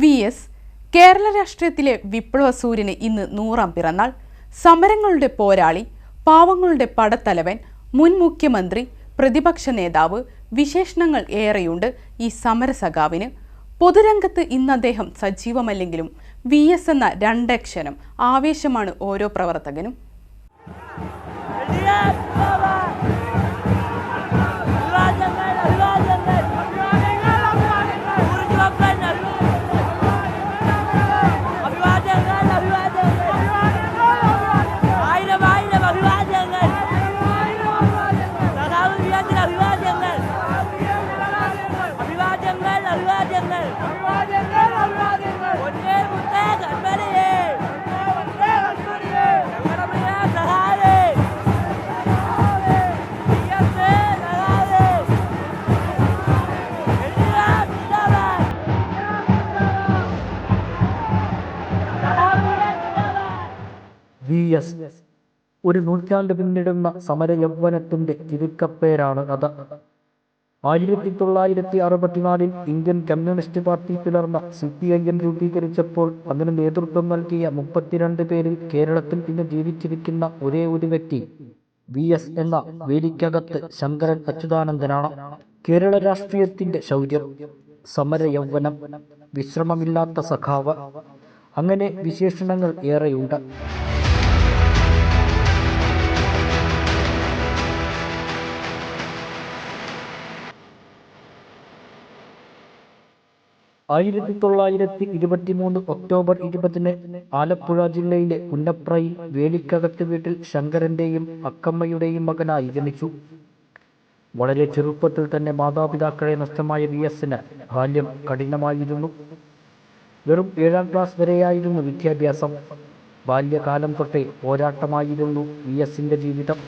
V S Kerala രാഷ്ട്രീയത്തിലെ വിപ്ലവ സൂര്യന് ഇന്ന് നൂറാം പിറന്നാൾ. സമരങ്ങളുടെ പോരാളി പാവങ്ങളുടെ പടത്തലവൻ മുൻ മുഖ്യമന്ത്രി പ്രതിപക്ഷ നേതാവ് വിശേഷണങ്ങൾ ഏറെയുണ്ട് ഈ സമരസഖാവിന്. പൊതുരംഗത്ത് ഇന്ന് അദ്ദേഹം സജീവമല്ലെങ്കിലും വി എസ് എന്ന രണ്ടക്ഷരം ആവേശമാണ് ഓരോ പ്രവർത്തകനും. വി എസ് ഒരു നൂറ്റാണ്ട് പിന്നിടുന്ന സമര യൗവനത്തിന്റെ ചുരുക്കപ്പേരാണ് കഥ. ആയിരത്തി തൊള്ളായിരത്തി അറുപത്തിനാലിൽ ഇന്ത്യൻ കമ്മ്യൂണിസ്റ്റ് പാർട്ടി പിളർന്ന സി പി ഐ എം രൂപീകരിച്ചപ്പോൾ അതിന് നേതൃത്വം നൽകിയ മുപ്പത്തിരണ്ട് പേരിൽ കേരളത്തിൽ പിന്നെ ജീവിച്ചിരിക്കുന്ന ഒരേ ഒരു വ്യക്തി വി എസ് എന്ന വേലിക്കകത്ത് ശങ്കരൻ അച്യുതാനന്ദനാണ്. കേരള രാഷ്ട്രീയത്തിന്റെ ശൗര്യം സമര യൗവനം വിശ്രമമില്ലാത്ത സഖാവ്. അങ്ങനെ വിശേഷണങ്ങൾ ഏറെയുണ്ട്. ആയിരത്തി തൊള്ളായിരത്തി ഇരുപത്തിമൂന്ന് ഒക്ടോബർ ഇരുപതിന് ആലപ്പുഴ ജില്ലയിലെ പുന്നപ്രയിൽ വേലിക്കകത്ത് വീട്ടിൽ ശങ്കരന്റെയും അക്കമ്മയുടെയും മകനായി ജനിച്ചു. വളരെ ചെറുപ്പത്തിൽ തന്നെ മാതാപിതാക്കളെ നഷ്ടമായ വി എസിന് ബാല്യം കഠിനമായിരുന്നു. വെറും ഏഴാം ക്ലാസ് വരെയായിരുന്നു വിദ്യാഭ്യാസം. ബാല്യകാലം തൊട്ടേ പോരാട്ടമായിരുന്നു വി എസിന്റെ ജീവിതം.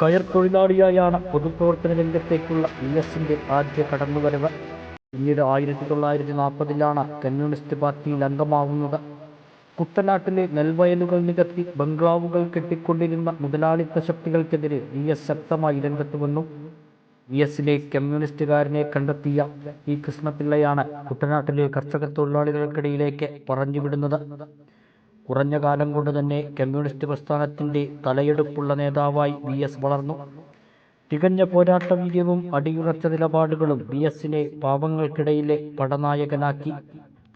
കയർ തൊഴിലാളിയായാണ് പൊതുപ്രവർത്തന രംഗത്തേക്കുള്ള വി എസിന്റെ ആദ്യ കടന്നുവരവ്. പിന്നീട് ആയിരത്തി തൊള്ളായിരത്തി നാൽപ്പതിലാണ് കമ്മ്യൂണിസ്റ്റ് പാർട്ടിയിൽ അംഗമാവുന്നത്. കുട്ടനാട്ടിലെ നെൽവയലുകൾ നികത്തി ബംഗ്ലാവുകൾ കെട്ടിക്കൊണ്ടിരുന്ന മുതലാളിത്ത ശക്തികൾക്കെതിരെ വി എസ് ശക്തമായി രംഗത്ത് വന്നു. വി എസിലെ കമ്മ്യൂണിസ്റ്റുകാരനെ കണ്ടെത്തിയ ഈ കൃഷ്ണപിള്ളയാണ് കുട്ടനാട്ടിലെ കർഷക തൊഴിലാളികൾക്കിടയിലേക്ക് പറഞ്ഞുവിടുന്നത്. കുറഞ്ഞ കാലം കൊണ്ട് തന്നെ കമ്മ്യൂണിസ്റ്റ് പ്രസ്ഥാനത്തിന്റെ തലയെടുപ്പുള്ള നേതാവായി വി എസ് വളർന്നു. തികഞ്ഞ പോരാട്ട വീര്യവും അടിയുറച്ച നിലപാടുകളും വി എസിനെ പാവങ്ങൾക്കിടയിലെ പടനായകനാക്കി.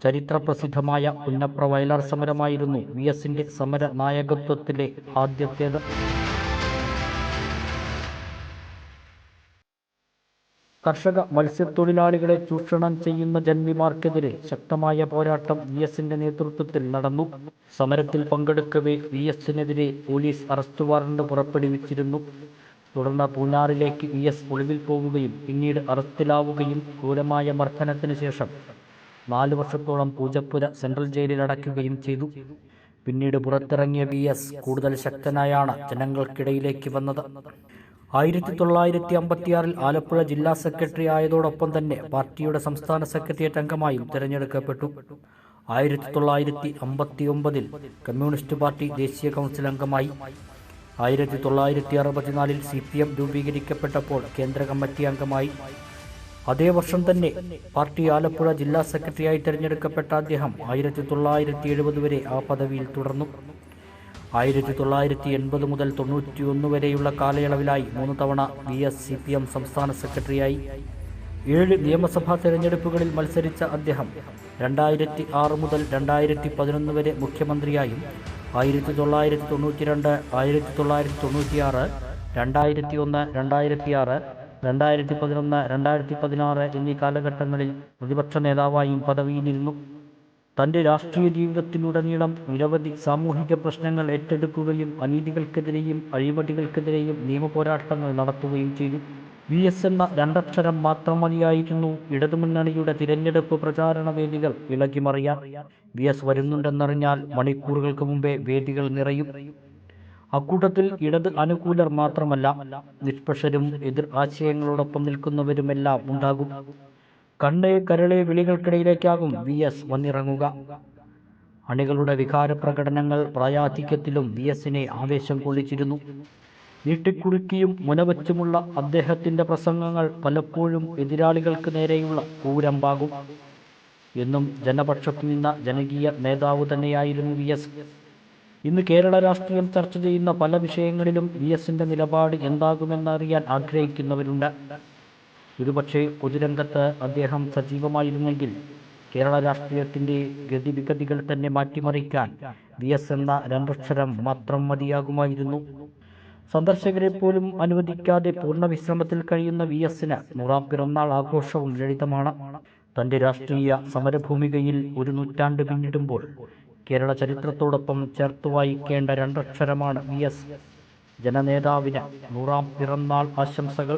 ചരിത്രപ്രസിദ്ധമായ പുന്നപ്ര വയലാർ സമരമായിരുന്നു വി എസിന്റെ സമര നായകത്വത്തിലെ ആദ്യത്തേത്. കർഷക മത്സ്യത്തൊഴിലാളികളെ ചൂഷണം ചെയ്യുന്ന ജന്മിമാർക്കെതിരെ ശക്തമായ പോരാട്ടം വി എസിന്റെ നേതൃത്വത്തിൽ നടന്നു. സമരത്തിൽ പങ്കെടുക്കവേ വി എസിനെതിരെ പോലീസ് അറസ്റ്റ് വാറണ്ട് പുറപ്പെടുവിച്ചിരുന്നു. തുടർന്ന് പൂനാറിലേക്ക് വി എസ് ഒളിവിൽ പോവുകയും പിന്നീട് അറസ്റ്റിലാവുകയും ക്രൂരമായ മർദ്ദനത്തിന് ശേഷം നാല് വർഷത്തോളം പൂജപ്പുര സെൻട്രൽ ജയിലിൽ അടയ്ക്കുകയും ചെയ്തു. പിന്നീട് പുറത്തിറങ്ങിയ വി എസ് കൂടുതൽ ശക്തനായാണ് ജനങ്ങൾക്കിടയിലേക്ക് വന്നത്. ആയിരത്തി തൊള്ളായിരത്തി അമ്പത്തിയാറിൽ ആലപ്പുഴ ജില്ലാ സെക്രട്ടറി ആയതോടൊപ്പം തന്നെ പാർട്ടിയുടെ സംസ്ഥാന സെക്രട്ടേറിയറ്റ് അംഗമായും തിരഞ്ഞെടുക്കപ്പെട്ടു. ആയിരത്തി തൊള്ളായിരത്തി അമ്പത്തി ഒമ്പതിൽ കമ്മ്യൂണിസ്റ്റ് പാർട്ടി ദേശീയ കൗൺസിൽ അംഗമായി. ആയിരത്തി തൊള്ളായിരത്തി അറുപത്തിനാലിൽ സി പി എം രൂപീകരിക്കപ്പെട്ടപ്പോൾ കേന്ദ്ര കമ്മിറ്റി അംഗമായി. അതേ വർഷം തന്നെ പാർട്ടി ആലപ്പുഴ ജില്ലാ സെക്രട്ടറിയായി തിരഞ്ഞെടുക്കപ്പെട്ട അദ്ദേഹം ആയിരത്തി തൊള്ളായിരത്തി എഴുപത് വരെ ആ പദവിയിൽ തുടർന്നു. ആയിരത്തി തൊള്ളായിരത്തി എൺപത് മുതൽ തൊണ്ണൂറ്റിയൊന്ന് വരെയുള്ള കാലയളവിലായി മൂന്ന് തവണ V S C P M സംസ്ഥാന സെക്രട്ടറിയായി. ഏഴ് നിയമസഭാ തെരഞ്ഞെടുപ്പുകളിൽ മത്സരിച്ച അദ്ദേഹം രണ്ടായിരത്തി ആറ് മുതൽ രണ്ടായിരത്തി പതിനൊന്ന് വരെ മുഖ്യമന്ത്രിയായും ആയിരത്തി തൊള്ളായിരത്തി തൊണ്ണൂറ്റി രണ്ട് ആയിരത്തി തൊള്ളായിരത്തി തൊണ്ണൂറ്റിയാറ് രണ്ടായിരത്തി ഒന്ന് രണ്ടായിരത്തി ആറ് രണ്ടായിരത്തി പതിനൊന്ന് രണ്ടായിരത്തി പതിനാറ് എന്നീ കാലഘട്ടങ്ങളിൽ പ്രതിപക്ഷ നേതാവായും പദവിയിലിരുന്നു തന്റെ രാഷ്ട്രീയ ജീവിതത്തിലുടനീളം നിരവധി സാമൂഹിക പ്രശ്നങ്ങൾ ഏറ്റെടുക്കുകയും അനീതികൾക്കെതിരെയും അഴിമതികൾക്കെതിരെയും നിയമപോരാട്ടങ്ങൾ നടത്തുകയും ചെയ്തു. വി എസ് എന്ന രണ്ടക്ഷരം മാത്രം മതിയായിരുന്നു ഇടതുമുന്നണിയുടെ തിരഞ്ഞെടുപ്പ് പ്രചാരണ വേദികൾ ഇളകിമറിയാൻ. വി എസ് വരുന്നുണ്ടെന്നറിഞ്ഞാൽ മണിക്കൂറുകൾക്ക് മുമ്പേ വേദികൾ നിറയും. അക്കൂട്ടത്തിൽ ഇടത് അനുകൂലർ മാത്രമല്ല നിഷ്പക്ഷരും എതിർ ആശയങ്ങളോടൊപ്പം നിൽക്കുന്നവരുമെല്ലാം ഉണ്ടാകും. കണ്ണേ കരളെ വിളികൾക്കിടയിലേക്കാകും വി എസ് വന്നിറങ്ങുക. അണികളുടെ വികാരപ്രകടനങ്ങൾ പ്രായാധിക്യത്തിലും വി എസിനെ ആവേശം കൊള്ളിച്ചിരുന്നു. നീട്ടിക്കുറുക്കിയും മുനവച്ചുമുള്ള അദ്ദേഹത്തിന്റെ പ്രസംഗങ്ങൾ പലപ്പോഴും എതിരാളികൾക്ക് നേരെയുള്ള കൂരമ്പാകും. എന്നും ജനപക്ഷത്തു നിന്ന ജനകീയ നേതാവ് തന്നെയായിരുന്നു വി എസ്. ഇന്ന് കേരള രാഷ്ട്രീയം ചർച്ച ചെയ്യുന്ന പല വിഷയങ്ങളിലും വി എസിന്റെ നിലപാട് എന്താകുമെന്നറിയാൻ ആഗ്രഹിക്കുന്നവരുണ്ട്. ഒരുപക്ഷെ പൊതുരംഗത്ത് അദ്ദേഹം സജീവമായിരുന്നെങ്കിൽ കേരള രാഷ്ട്രീയത്തിന്റെ ഗതിവിഗതികൾ തന്നെ മാറ്റിമറിക്കാൻ വി എസ് എന്ന രണ്ടക്ഷരം മാത്രം മതിയാകുമായിരുന്നു. സന്ദർശകരെ പോലും അനുവദിക്കാതെ പൂർണ വിശ്രമത്തിൽ കഴിയുന്ന വി എസിന് നൂറാം പിറന്നാൾ ആഘോഷവും ലളിതമാണ്. തന്റെ രാഷ്ട്രീയ സമരഭൂമികയിൽ ഒരു നൂറ്റാണ്ട് പിന്നിടുമ്പോൾ കേരള ചരിത്രത്തോടൊപ്പം ചേർത്ത് വായിക്കേണ്ട രണ്ടക്ഷരമാണ് വി എസ്. ജനനേതാവിന് നൂറാം പിറന്നാൾ ആശംസകൾ.